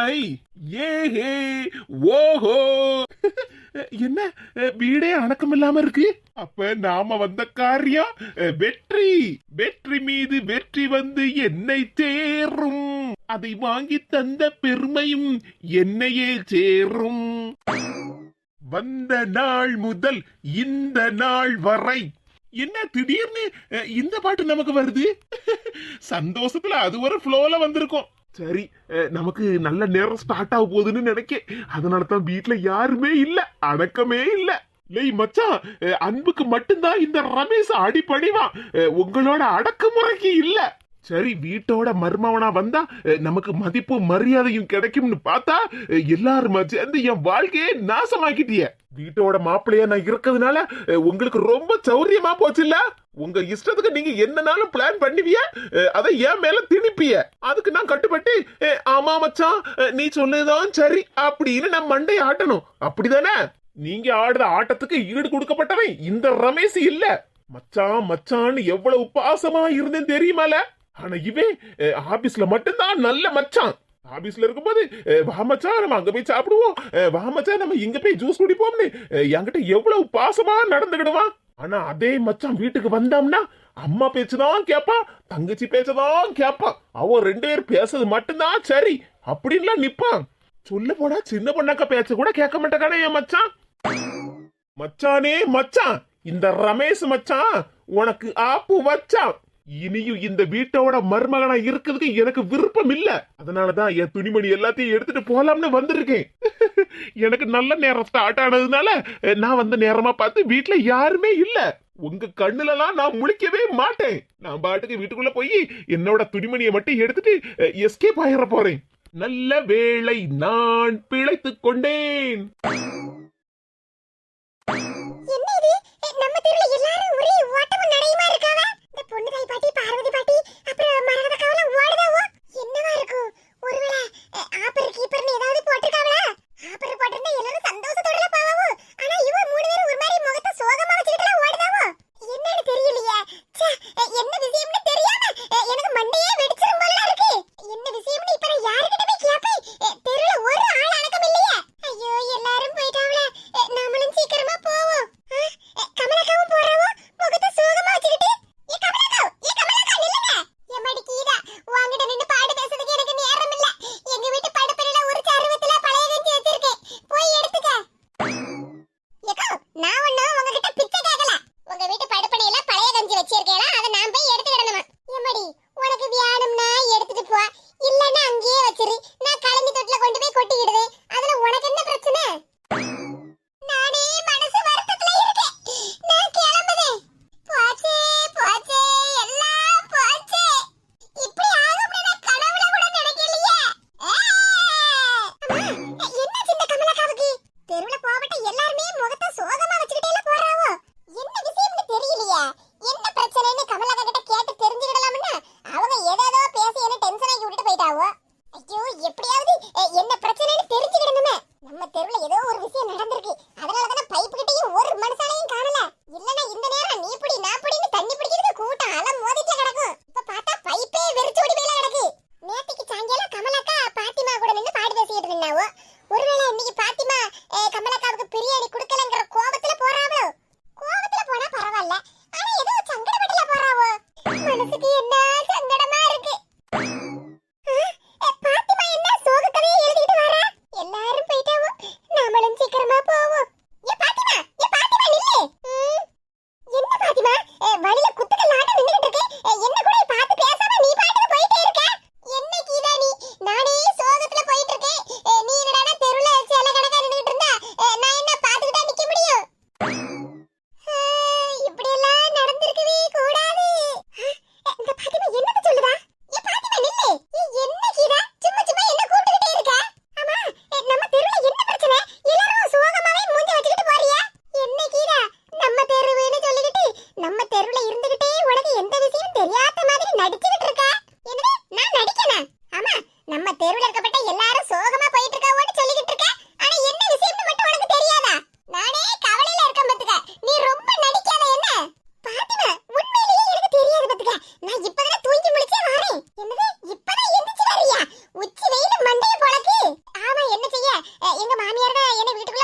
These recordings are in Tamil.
ஐ ஏஹே ஓஹோ என்ன? வீடே அணக்கம் இல்லாம இருக்கு? அப்ப நாம வந்த காரியம் வெற்றி. வெற்றி மீது வெற்றி வந்து என்னை சேரும். அதை வாங்கி தந்த பெருமையும் என்னையே சேரும். வந்த நாள் முதல் இந்த நாள் வரை. என்ன திடீர்னு இந்த பாட்டு நமக்கு வருது? சந்தோஷத்துல அது ஒரு ஃப்ளோல வந்திருக்கும். சரி நமக்கு நல்ல நேரம் ஸ்டார்ட் ஆக போகுதுன்னு நினைக்க அதனால தான் வீட்டில் யாருமே இல்ல அடக்கமே இல்ல. லேய் மச்சான் அன்புக்கு மட்டும்தான் இந்த ரமேஷ் அடிப்பணிவான் உங்களோட அடக்குமுறைக்கு இல்லை. சரி வீட்டோட மர்மவனா வந்தா நமக்கு மதிப்பும் மரியாதையும் கிடைக்கும்னு பார்த்தா எல்லாரும் எல்லாருமா சேர்ந்து என் வாழ்க்கையே நாசமாக்கிட்டிய. வீட்டோட மாப்பிள்ளையா நான் இருக்கிறதுனால உங்களுக்கு ரொம்ப சௌரியமா போச்சுல்ல? உங்க இஷ்டத்துக்கு நீங்க என்னனாலும் பிளான் பண்ணுவிய அதை என் மேல திணிப்பிய. அதுக்கு நான் கட்டுப்பட்டு ஆமா மச்சான் நீ சொன்னதுதான் சரி அப்படின்னு நான் மண்டை ஆட்டணும். அப்படிதானே? நீங்க ஆடுற ஆட்டத்துக்கு ஈடு கொடுக்கப்பட்டவன் இந்த ரமேஷ் இல்ல. மச்சான் மச்சான்னு எவ்வளவு பாசமா இருந்தேன் தெரியுமால? ஆனா இவன் ஆபீஸ்ல மட்டும்தான் நல்ல மச்சான். ஆபீஸ்ல இருக்கும்போது அஹ், வா மச்சான் நம்ம அங்க போய் சாப்பிடுவோம். வா மச்சான் நம்ம இங்க போய் ஜூஸ் குடிப்போம்னு. என்கிட்ட எவ்வளவு பாசமா நடந்துக்கிடுவான் ஆனா அதே மச்சான் வீட்டுக்கு வந்தோம்னா அம்மா பேச்சுதான் கேப்பான் தங்கச்சி பேச்சதான் கேப்பான் அவன் ரெண்டு பேர் பேசுறது மட்டும்தான் சரி. அப்படின்லாம் நிப்பான். சொல்ல போனா சின்ன பொண்ணாக்க பேச்ச கூட கேட்க மாட்டேக்கானே என் மச்சான். மச்சானே மச்சான் இந்த ரமேஷ் மச்சான் உனக்கு ஆப்பு வச்சான். இனியும் இந்த வீட்டோட மருமகனா இருக்கிறதுக்கு எனக்கு விருப்பம் இல்ல அதனாலதான் என் துணிமணி எல்லாத்தையும் எடுத்துட்டு போலாம்னு வந்திருக்கேன். எனக்கு நல்ல நேரம் ஸ்டார்ட் ஆனதுனால நான் வந்து நேரமா பார்த்து வீட்டுல யாருமே இல்ல. உங்க கண்ணுலலாம் நான் முழிக்கவே மாட்டேன். நான் பாட்டுக்கு வீட்டுக்குள்ள போய் என்னோட துணிமணியை மட்டும் எடுத்துட்டு எஸ்கேப் ஆயிட போறேன். நல்ல வேளை நான் பிழைத்துக் கொண்டேன். என்ன இது நம்ம தெருல எல்லாரும் ஒரே ஓட்டமும் நடையுமா இந்த பொண்ணு தாய் பாட்டி பார்வதி பாட்டி அப்புறம் மரகத கவலை ஓடுதாவோ? என்னவா இருக்கும்? ஒருவேளை ஆப்பர் கீப்பர்னு ஏதாவது போட்டிருக்காங்களா? ஆப்பர் போட்டிருந்தா எல்லாரும் சந்தோஷத்தோட பாவாவோ? ஆனா இவ மூணு பேரும் ஒரு மாதிரி முகத்தை சோகமா வச்சுக்கிட்டு ஓடுதாவோ? என்னன்னு தெரியலையே. என்ன விஷயம்னு தெரியாம எனக்கு மண்டையே எங்க மாமியார் தான் என்ன வீட்டுக்குள்ள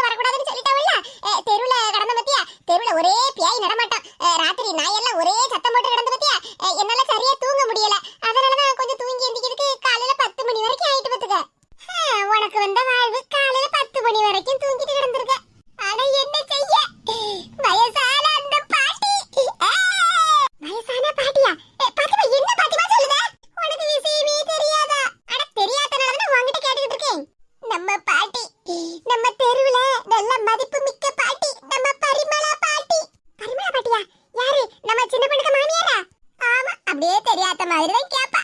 மாதிரி தான் கேட்பா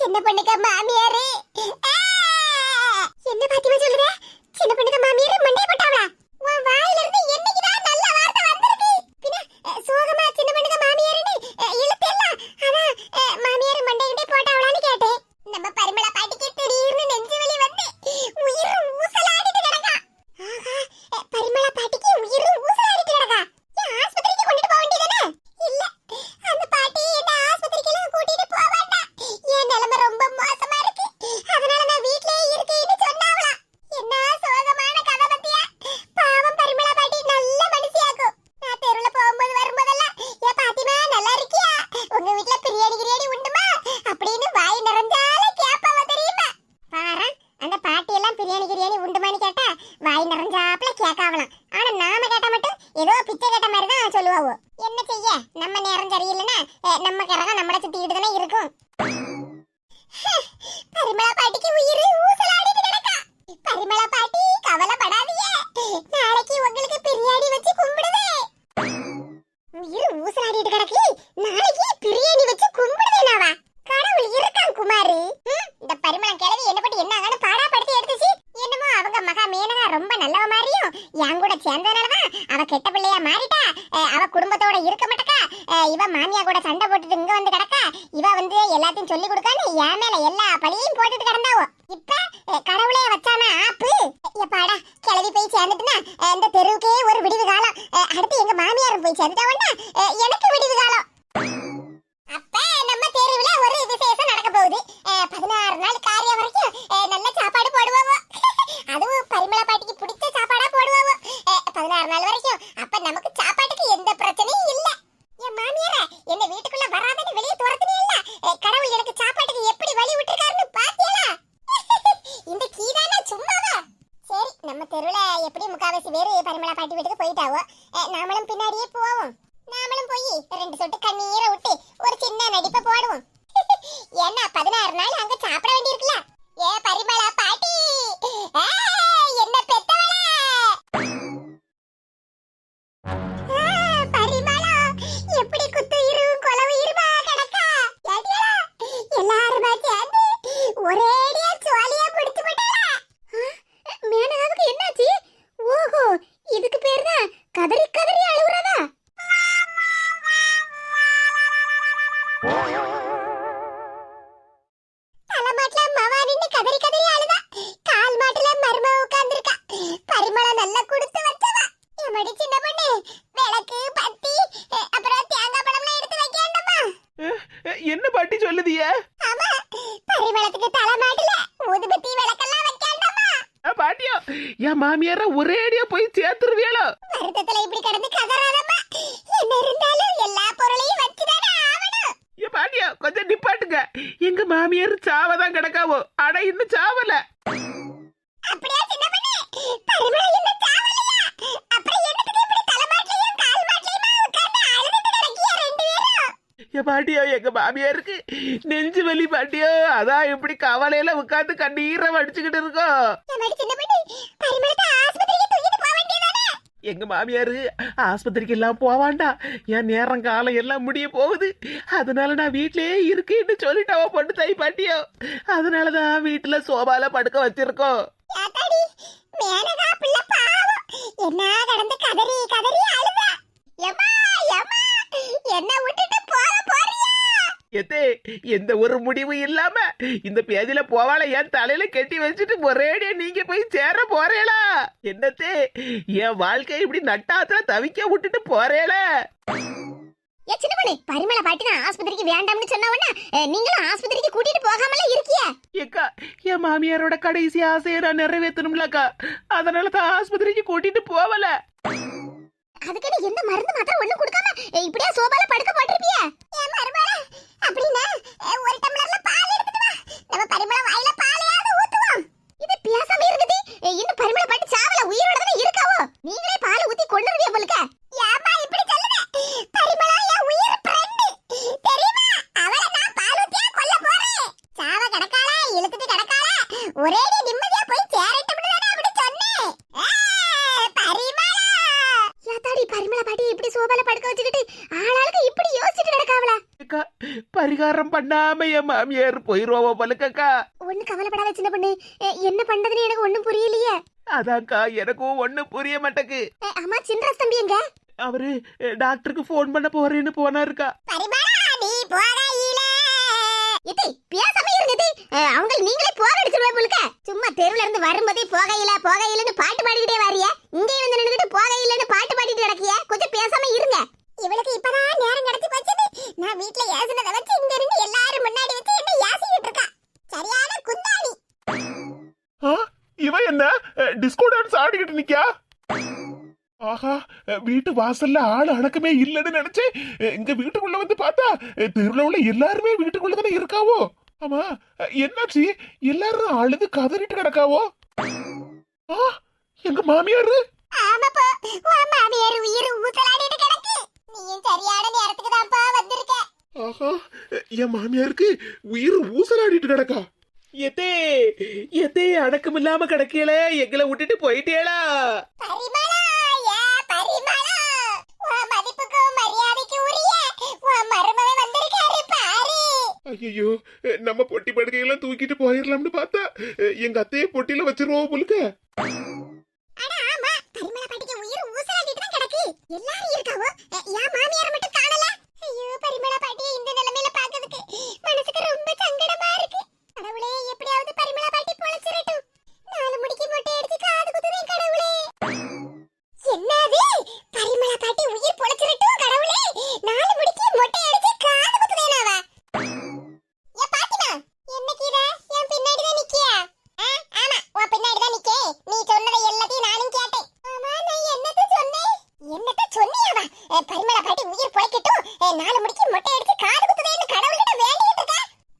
சின்ன பொண்ணுக்கு மாமியாரே பரிமள பாட்டிக்கு பிடிச்ச சாப்பாடா போடுவாவோ. பதினாறு நாள் வரைக்கும். அப்ப நமக்கு சாப்பாட்டுக்கு எந்த பிரச்சனை மாமியார ஒரேடியா போய் சேர்த்துருவியாளோ? வருத்தத்துல இப்படி கிடந்து கதறாதம்மா. என்ன இருந்தாலும் எல்லா பொருளையும் வச்சுதானே ஆகணும் ஏ பாட்டியா கொஞ்சம் நிப்பாட்டுங்க. எங்க மாமியார் சாவதான் கிடக்காவோ? ஆனா இன்னும் சாவல. அப்படியே சின்ன பொண்ணு பரிமளம் என்ன சாவலையா அப்புறம் என்னத்துக்கு இப்படி தலைமாட்லயும் கால் மாட்லயுமா உட்கார்ந்து அழுதுட்டு கிடக்கிய ரெண்டு ஏ பாட்டியோ எங்க மாமியாருக்கு நெஞ்சு வலி பாட்டியோ. அதான் இப்படி கவலையில உட்காந்து கண்ணீரை வடிச்சுக்கிட்டு இருக்கோம் எங்க மாமியாரு ஆஸ்பத்திரிக்கு எல்லாம் போவாண்டா என் நேரம் காலம் எல்லாம் முடிய போகுது. அதனால நான் வீட்லயே இருக்கேன்னு சொல்லிட்டு அவ பொண்ணு தை பாட்டியோ. அதனாலதான் வீட்டுல சோபால படுக்க வச்சிருக்கோம் என்ன கடந்து கதறி கதறி அழுதா எம்மா எம்மா. என்ன விட்டுட்டு போக போறியா? எந்த ஒரு முடிவு இல்லாம இந்த பேதியில போவால என் தலையில கட்டி வச்சுட்டு ஒரேடியா நீங்க போய் சேர போறேளா? என்னத்தே என் வாழ்க்கை இப்படி நட்டாத்துல தவிக்க விட்டுட்டு போறேளா? ஏ சின்ன பொண்ணு பரிமள பாட்டி நான் ஆஸ்பத்திரிக்கு வேண்டாம்னு சொன்ன உடனே அஹ், நீங்களும் ஆஸ்பத்திரிக்கு கூட்டிட்டு போகாமல இருக்கிய? ஏக்கா என் மாமியாரோட கடைசி ஆசையை நான் நிறைவேற்றணும்லக்கா அதனால தான் ஆஸ்பத்திரிக்கு கூட்டிட்டு போவல. அதுக்குன்னு எந்த மருந்து மாத்திரம் ஒண்ணும் கொடுக்காம இப்படியே சோபால படுக்க போட்டிருப்பிய? ஏன் மருமகள அப்படின்னா ஒரு டம்ளர்ல பால் எடுத்துட்டு வா. நம்ம பரிமள வாயில பாலையாவது ஊத்துவோம் இது பேசாம இருக்குது அஹ், இன்னும் பரிமள பாட்டி சாவல உயிரோட தானே இருக்காவோ நீங்களே பால் ஊத்தி கொண்டு வருவிய போலுக்க ஏமா இப்படி சொல்லுத பரிமள என் உயிர் ஃப்ரெண்ட் தெரியுமா அவளை நான் பால் ஊத்தியா கொல்ல போறேன் சாவ கிடக்காளா இழுத்துட்டு கிடக்காளா ஒரேடி நிம்மதியா போய் சேரட்டும்னு தானே அப்படி சொன்னேன் ஏய், பரிமளா யாத்தாடி பரிமள பாட்டி இப்படி சோபால படுக்க வச்சுக்கிட்டு ஆளாளுக்கு இப்படி யோசிச்சுட்டு கிடக்காவளா அக்கா பரிகாரம் பண்ணாம என் மாமியார் போயிருவோம் போலுக்கக்கா ஒண்ணு கவலைப்படாத சின்ன பொண்ணு. என்ன பண்றதுன்னு எனக்கு ஒண்ணும் புரியலையே. அதான்க்கா எனக்கும் ஒண்ணு புரிய மாட்டேக்கு. அம்மா சின்ன தம்பி எங்க? அவரு டாக்டருக்கு ஃபோன் பண்ண போறேன்னு போனாருக்கா. அவங்க நீங்களே போக அடிச்சிருவே போலுக்க. சும்மா தெருவுல இருந்து வரும்போதே போகையில போகையிலன்னு பாட்டு பாடிக்கிட்டே வாரியா. இங்கே வந்து நின்னுட்டு போகையிலன்னு பாட்டு பாடிட்டு கிடக்கிய. கொஞ்சம் பேசாம இருங்க. இவளுக்கு இப்பதான் நேரம் கிடைச்சு போச்சது நான் வீட்ல ஏசுனத வச்சு இங்க இருந்து எல்லாரும் முன்னாடி வச்சு என்ன ஏசிக்கிட்டு இருக்கா. சரியான குந்தாணி. ஆ, இவன் என்ன? டிஸ்கோ டான்ஸ் ஆடிக்கிட்டு நிக்கா ஆஹா வீட்டு வாசல்ல ஆள் அடக்கமே இல்லைன்னு நினைச்சேன். இங்க வீட்டுக்குள்ள வந்து பார்த்தா உள்ள எல்லாருமே வீட்டுக்குள்ள தானே இருக்காவோ? ஆமா என்னாச்சு? எல்லாரும் அழுது கதறிட்டு கிடக்காவோ? எங்க மாமியாரு? ஆமாப்பா மாமியார் உயிர் ஊசலாடிட்டு நீயும் சரியான நேரத்துக்கு தான்ப்பா வந்திருக்க. ஆஹா என் மாமியாருக்கு உயிர் ஊசலாடிட்டு கிடக்கா. எத்தே எத்தே அடக்கம் இல்லாம கிடக்கல எங்களை விட்டுட்டு போயிட்டேளா? பரிமளா ஏ பரிமளா. உன் மதிப்புக்கும் மரியாதைக்கு உரிய உன் மருமகன் வந்திருக்காரு பாரு. ஐயோ நம்ம பொட்டி படுக்கையெல்லாம் தூக்கிட்டு போயிடலாம்னு பார்த்தா எங்க அத்தைய பொட்டியில வச்சிருவோம் முழுக்க அட ஆமா பரிமளா பாட்டிக்கு உயிர் ஊசலாடிட்டு தான் கிடக்கு எல்லாரும் இருக்காவோ? அஹ், என் மாமியார் மட்டும் காணல? ஐயோ பரிமளா பாட்டியை இந்த நிலைமையில பாக்குறதுக்கு மனசுக்கு ரொம்ப சங்கடமா இருக்கு. கடவுளே எப்படியாவது பரிமளா பாட்டி பொழைச்சிரட்டும். நாலு முடிக்கு மொட்டை அடிச்சு காது குத்துவேன் கடவுளே. என்னது? பரிமளா பாட்டி உயிர் பொழைச்சிரட்டும் கடவுளே. நாலு முடிக்கு மொட்டை அடிச்சு காது குத்துவேனாவா ஏ பாத்திமா என்ன கீரை என் பின்னாடி தான் நிக்கியா ஆமா உன் பின்னாடி தான் நிக்கே. நீ சொன்னதை எல்லாத்தையும் நானும் கேட்டேன் ஆமா நான் என்னத்த சொன்னேன் என்னத்த சொன்னியாவா அஹ், பரிமள பாட்டி உயிர் பொழைக்கட்டும். நாலு முடிக்கு மொட்டை அடிச்சு காது குத்துதேன்னு கடவுள்கிட்ட வேண்டிட்டு இருக்க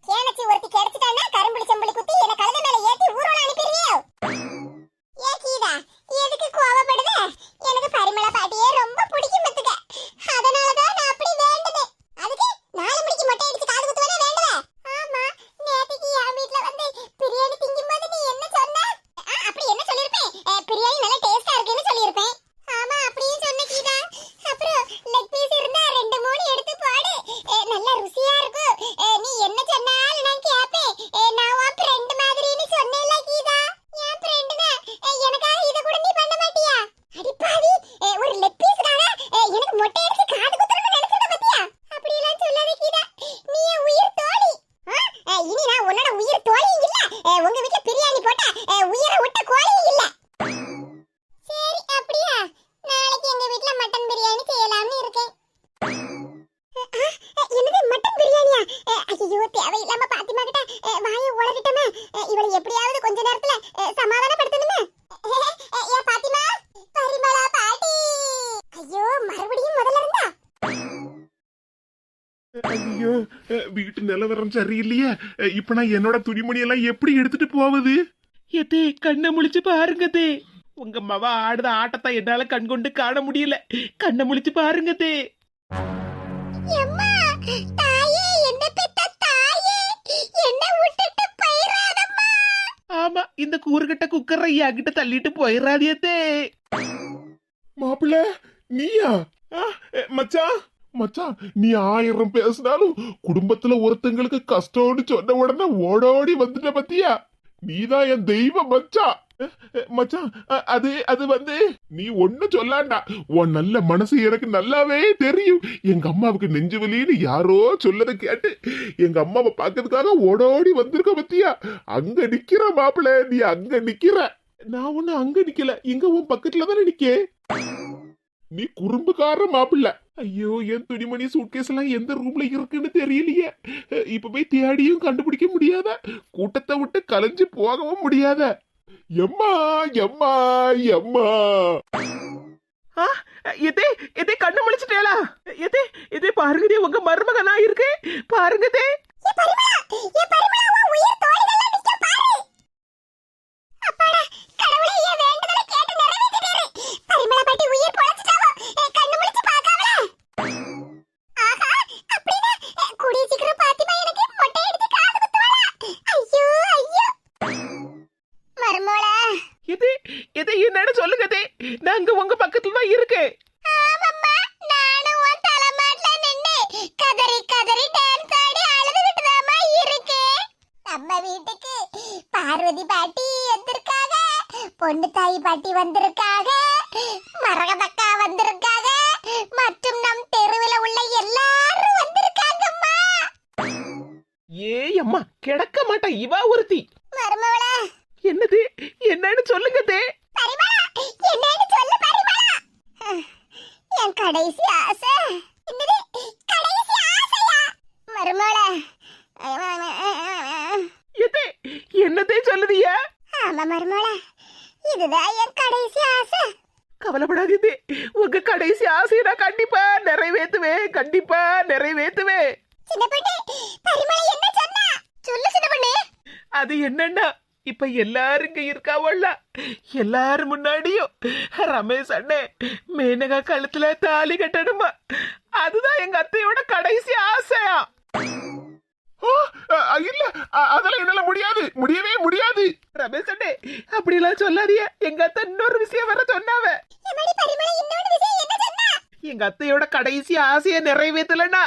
கேனச்சி ஒருத்தி கிடைச்சிட்டான்னா கரும்புளி செம்புளி குத்தி என்ன கழுத மேல ஏத்தி ஊர்வலம் அனுப்பிடுவியோ ஏ கீதா எதுக்கு கோவப்படுத எனக்கு பரிமளா பாட்டியே ரொம்ப பிடிக்கும் பத்துக்க அதனாலதான் நான் அப்படி வேண்டுதேன் அதுக்கு நாலு மணிக்கு மொட்டை அடிச்சு காது குத்துவனே வேண்டுவே ஆமா நேத்துக்கு என் வீட்ல வந்து பிரியாணி திங்கும்போது நீ என்ன சொன்ன ஆ, அப்படி என்ன சொல்லிருப்பேன் அஹ், பிரியாணி நல்லா டேஸ்டா இருக்குன்னு சொல்லிருப்பேன் ஆமா அப்படியும் சொன்ன கீதா அப்புறம் லெக் பீஸ் இருந்தா ரெண்டு மூணு எடுத்து போடு அஹ், நல்லா ருசியா இருக்கும் அஹ், நீ என்ன சொன்னாலும் நான் கேப்பேன் அஹ், நான் உன் ஃப்ரெண்ட் மாதிரின்னு சொன்னேல கீதா என் ஃப்ரெண்டுனா எனக்காக இத கூட நீ பண்ண மாட்டியா அடி பாவி அஹ், ஒரு லெக் பீஸ்க்காக எனக்கு மொட்டை அடிச்சு காது குத்துறன்னு நினைச்சத பத்தியா அப்படி எல்லாம் சொல்லாத கீதா நீ என் உயிர் தோழி ஆ? அஹ், இனி நான் உன்னோட உயிர் தோழியும் இல்ல அஹ், உங்க வீட்ல பிரியாணி போட்டா அஹ், உயிரை விட்ட கோழியும் இல்ல சரி அப்படியா நாளைக்கு எங்க வீட்ல மட்டன் பிரியாணி செய்யலாம்னு இருக்கேன் அஹ், அஹ், என்னது மட்டன் பிரியாணியா அஹ், ஐயோ தேவையில்லாம பாத்திமா கிட்ட அஹ், வாயை உளறிட்டோமே அஹ், இவளை எப்படியாவது கொஞ்ச நேரத்துல அஹ், சமாதானப்படுத்தணுமே அஹ், அஹ், ஏ பாத்திமா பரிமளா பாட்டி ஐயோ மறுபடியும் முதல்ல இருந்தா ஐயோ வீட்டு நிலவரம் சரியில்லையே. இப்ப நான் என்னோட துணிமணி எல்லாம் எப்படி எடுத்துட்டு போவது? எத்தே கண்ணை முழிச்சு பாருங்க தே. உங்க மவ ஆடுத ஆட்டத்தை என்னால கண் கொண்டு காண முடியல. கண்ணை முழிச்சு பாருங்க தே. எம்மா தாயே என்ன பெத்த தாயே என்ன விட்டுட்டு போயிராதம்மா ஆமா இந்த கூறுகட்ட குக்கரை என்கிட்ட தள்ளிட்டு போயிடாதியே தே. மாப்பிள்ள நீயா? மச்சான். மச்சான் நீ ஆயிரம் பேசினாலும் குடும்பத்துல ஒருத்தங்களுக்கு கஷ்டம்னு சொன்ன உடனே ஓடோடி வந்துட்ட பத்தியா? நீதான் என் தெய்வம் மச்சான். மச்சான் அது அது வந்து நீ ஒண்ணு சொல்லாண்டா. உன் நல்ல மனசு எனக்கு நல்லாவே தெரியும். எங்க அம்மாவுக்கு நெஞ்சு வலின்னு யாரோ சொல்லதை கேட்டு எங்க அம்மாவை பார்க்கறதுக்காக ஓடோடி வந்திருக்க பத்தியா? அங்க நிக்கிற மாப்பிள்ள நீ அங்க நிக்கிற. நான் ஒண்ணு அங்க நிக்கல இங்க உன் பக்கத்துல தானே நிக்கே? நீ குறும்புக்கார மாப்பிள்ள. ஐயோ என் துணிமணி சூட்கேஸ் எல்லாம் எந்த ரூம்ல இருக்குன்னு தெரியலையே. இப்ப போய் தேடியும் கண்டுபிடிக்க முடியாத கூட்டத்தை விட்டு கலைஞ்சு போகவும் முடியாத. எம்மா எம்மா எம்மா. எதே எதே கண்ணு முழிச்சிட்டேளா? எதே எதே பாருங்க தே உங்க மருமகனா இருக்கு? பாருங்க நம்ம வீட்டுக்கு. பார்வதி பாட்டி வந்திருக்காங்க. பொண்ணு தாய் பாட்டி வந்திருக்காங்க. மரகதக்கா வந்திருக்காங்க. மற்றும் நம் தெருவில் உள்ள எல்லாரும் வந்திருக்காங்கம்மா. ஏ அம்மா கிடக்க மாட்டா இவா ஒருத்தி. மருமவளா என்னது? என்னன்னு சொல்லுங்க தே. பரிமளா என்னன்னு சொல்லு பரிமளா. என் கடைசி ஆசை என்னது கடைசி ஆசையா மருமகளா எது என்னதே சொல்லுதியா ஆமா மருமகளா இதுதான் என் கடைசி ஆசை கவலைப்படாதீங்க கடைசி ஆசையை நான் கண்டிப்பா நிறைவேத்துவேன். கண்டிப்பா நிறைவேத்துவேன். சின்ன பொண்ணு பரிமளா என்ன சொன்னா? சொல்லு சின்ன பொண்ணு அது என்னன்னா இப்ப எல்லாரும் இங்க இருக்காவல்ல. எல்லாரும் முன்னாடியும் ரமேஷ் அண்ணே மேனகா கழுத்துல தாலி கட்டணுமா? அதுதான் எங்க அத்தையோட கடைசி ஆசையா? இல்ல அதெல்லாம் என்னால முடியாது. முடியவே முடியாது. ரமேஷ் அண்ணே அப்படிலாம் சொல்லாதீங்க. எங்க அத்தை இன்னொரு விஷயம் வேற சொன்னாவ. எங்க அத்தையோட கடைசி ஆசையை நிறைவேற்றலன்னா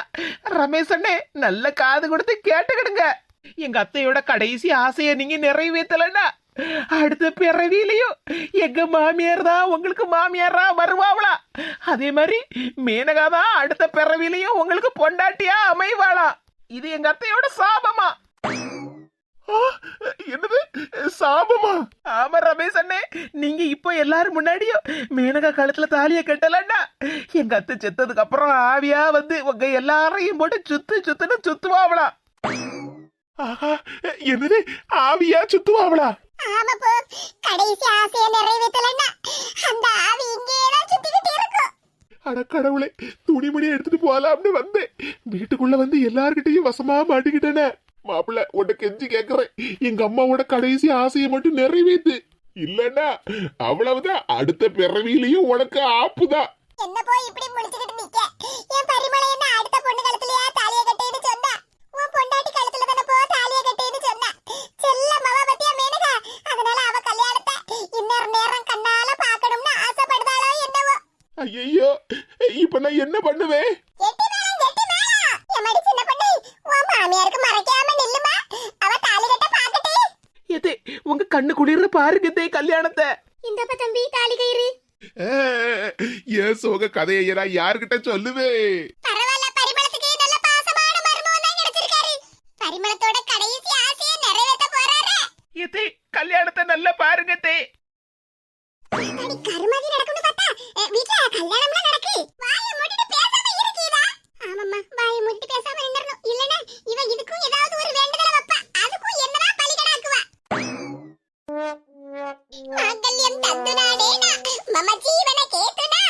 ரமேஷ் அண்ணே நல்ல காது கொடுத்து கேட்டுக்கிடுங்க. எங்க அத்தையோட கடைசி ஆசையை நீங்க நிறைவேற்றலன்னா அடுத்த பிறவியிலையும் எங்க மாமியார் தான் உங்களுக்கு மாமியாரா வருவாங்களா அதே மாதிரி மேனகா தான் அடுத்த பிறவிலையும் உங்களுக்கு பொண்டாட்டியா அமைவாளா? இது எங்க அத்தையோட சாபமா? என்னது? சாபமா? ஆமா ரமேஷ் அண்ணே. நீங்க இப்போ எல்லாரும் முன்னாடியும் மேனகா கழுத்துல தாலிய கட்டலன்னா எங்க அத்தை செத்ததுக்கு அப்புறம் ஆவியா வந்து உங்க எல்லாரையும் போட்டு சுத்து சுத்துன்னு ஆஹா என்னது? ஆவியா போ. கடைசி ஆசையை நிறைவேத்தலன்னா அந்த ஆவி இங்கேயே தான் சுத்திக்கிட்டு இருக்கும் அட கடவுளே துணிமணி எடுத்துட்டு போலாம்னு வந்தேன். வீட்டுக்குள்ள வந்து எல்லார்கிட்டயும் வசமா மாட்டிக்கிட்டேனே. மாப்பிள்ள உன்னை கெஞ்சி கேக்குறேன். எங்க அம்மாவோட கடைசி ஆசையை மட்டும் நிறைவேத்து. இல்லன்னா அவ்வளவுதான். அடுத்த பிறவியிலையும் உனக்கு ஆப்புதான் என்ன போய் இப்படி முடிச்சுக்கிட்டு நிக்க? என் பரிமளம் என்ன அடுத்த பொண்ணு கழுத்துலயா தாலிய கட்டின்னு சொன்னா? உன் பொண்டாட்டி கழுத்துல தானே போ தாலிய கட்டின்னு சொன்னா? செல்ல மவ பத்தியா மேனகா? அதனால அவ கல்யாணத்தை இன்னொரு நேரம் கண்ணால பாக்கணும்னு ஆசைப்படுதாளோ என்னவோ? ஐயோ இப்ப நான் என்ன பண்ணுவேன்? எட்டி மேளம் எட்டி மேளம் மாமியாருக்கு மறைக்காம நில்லுமா? அவ தாலி கட்ட பாக்கட்டே எதே உங்க கண்ணு குளிர பாருங்க தே கல்யாணத்தை. இந்தப்ப தம்பி தாலி கயிறு. ஏன் சோக கதையை நான் யாருகிட்ட சொல்லுவேன் பரவாயில்ல பரிமளத்துக்கு நல்ல பாசமான மருமகன் தான் கிடைச்சிருக்காரு. பரிமளத்தோட கடைசி ஆசையை நிறைவேற்ற போறாரு. எதே கல்யாணத்தை நல்லா பாருங்க தே. கருமாதி நடக்கும்னு பார்த்தா வீட்ல கல்யாணம்லாம் நடக்கு. ஆமாம்மா வாயை மூடிட்டு பேசாம இருந்திரணும் இல்லனா இவ இதுக்கும் ஏதாவது ஒரு வேண்டுதல வைப்பா. அதுக்கும் என்னடா பலிகடாக்குவா மாங்கல்யம் தந்துனாடேனா மம ஜீவன கேத்துனா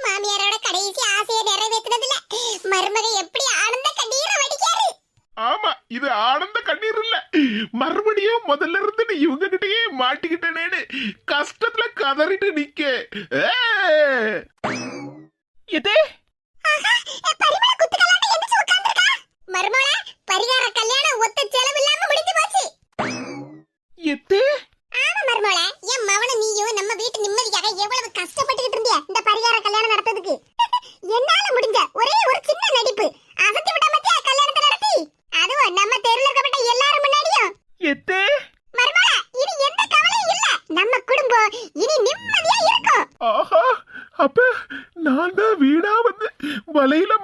மாமியாரோட கடைசி ஆசையை நிறைவேத்துனதுல மருமக எப்படி ஆனந்த கண்ணீர வடிக்காரு ஆமா இது ஆனந்த கண்ணீர் இல்ல. மறுபடியும் முதல்ல இருந்து இவங்க கிட்டயே மாட்டிக்கிட்டேனேன்னு கஷ்டத்துல கதறிட்டு நிக்க! எதே மருமகள பரிகார கல்யாணம் ஒத்த செலவு இல்லாம முடிஞ்சு போச்சு. எதே ஆமா மருமகள என் மவன நீயும் நம்ம வீட்டு நிம்மதிக்காக எவ்வளவு கஷ்டப்பட்டுக்கிட்டு இருந்தியா இந்த பரிகார கல்யாணம் நடத்ததுக்கு? என்னால முடிஞ்ச ஒரே ஒரு சின்ன நடிப்பு. அசத்தி விட்ட மத்தியா கல்யாணத்தை நடத்தி அதுவும் நம்ம தெருல இருக்கப்பட்ட எல்லாரும் முன்னாடியும் எதே மருமகள இனி எந்த கவலையும் இல்ல நம்ம குடும்பம் இனி நிம்மதியா இருக்கும் ஆஹா அப்ப நான் தான் வீணா வந்து வலையில மாட்டிக்கிட்டேனா